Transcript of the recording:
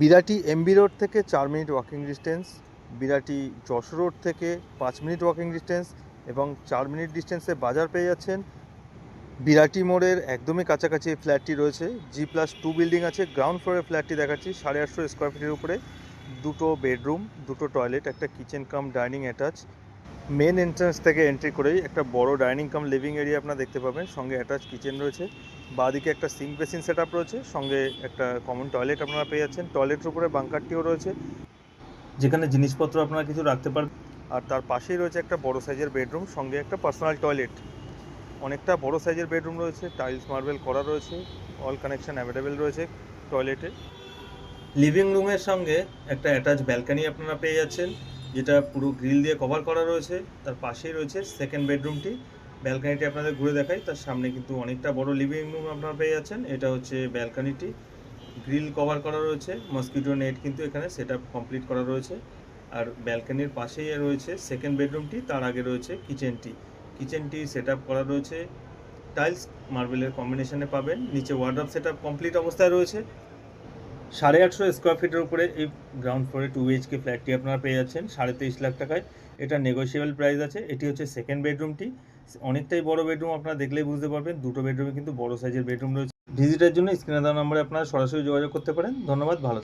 Birati MB road থেকে চার minute walking distance Birati Jessore road থেকে পাঁচ মিনিট ওয়াকিং ডিস্টেন্স এবং চার মিনিট ডিস্টেন্সে বাজার পেয়ে যাচ্ছেন। বিরাটি মোড়ের একদমই কাছাকাছি এই ফ্ল্যাটটি রয়েছে। জি প্লাস টু বিল্ডিং আছে। গ্রাউন্ড ফ্লোরের ফ্ল্যাটটি দেখাচ্ছি। সাড়ে আটশো স্কোয়ার ফিটের উপরে। দুটো বেডরুম দুটো টয়লেট একটা kitchen cum dining attach main entrance থেকে এন্ট্রি করেই একটা বড় ডাইনিং কাম লিভিং এরিয়া আপনারা দেখতে পাবেন। সঙ্গে অ্যাটাচ কিচেন রয়েছে। বাঁদিকে একটা সিঙ্ক বেসিন সেট রয়েছে। সঙ্গে একটা কমন টয়লেট আপনারা পেয়ে যাচ্ছেন। টয়লেটের উপরে বাঙ্কারটিও রয়েছে। যেখানে জিনিসপত্র আপনারা কিছু রাখতে পারবেন আর তার পাশেই রয়েছে একটা বড় সাইজের বেডরুম সঙ্গে একটা পার্সোনাল টয়লেট অনেকটা বড় সাইজের বেডরুম রয়েছে। টাইলস মার্বেল করা রয়েছে। অল কানেকশন অ্যাভেলেবেল রয়েছে টয়লেটে লিভিং রুমের সঙ্গে একটা অ্যাটাচ ব্যালকানি আপনারা পেয়ে যাচ্ছেন, যেটা পুরো গ্রিল দিয়ে কভার করা রয়েছে। তার পাশেই রয়েছে সেকেন্ড বেডরুমটি ব্যালকানিটি আপনাদের ঘুরে দেখাই, তার সামনে কিন্তু অনেকটা বড় লিভিং রুম আপনারা পেয়ে যাচ্ছেন। এটা হচ্ছে ব্যালকানিটি গ্রিল কভার করা রয়েছে মসকিটো নেট কিন্তু এখানে সেট কমপ্লিট করা রয়েছে। আর ব্যালকানির পাশেই রয়েছে সেকেন্ড বেডরুমটি তার আগে রয়েছে কিচেনটি কিচেনটি সেট করা রয়েছে। টাইলস মার্বেলের কম্বিনেশনে পাবেন। নিচে ওয়ার্ড্রপ সেট কমপ্লিট অবস্থায় রয়েছে। সাড়ে আটশো স্কোয়ার ফিটের উপরে এই গ্রাউন্ড ফ্লোরে টু বিএইচকে ফ্ল্যাটটি আপনারা পেয়ে যাচ্ছেন, সাড়ে তেইশ লাখ টাকায়। এটা নেগোসিয়েবল প্রাইস আছে, এটি হচ্ছে সেকেন্ড বেডরুমটি অনেকটাই বড় বেডরুম আপনারা দেখলেই বুঝতে পারবেন, দুটো বেডরুমে কিন্তু বড় সাইজের বেডরুম রয়েছে। ভিজিটের জন্য স্ক্রিনে দেওয়া নম্বরে আপনারা সরাসরি যোগাযোগ করতে পারেন। ধন্যবাদ, ভালো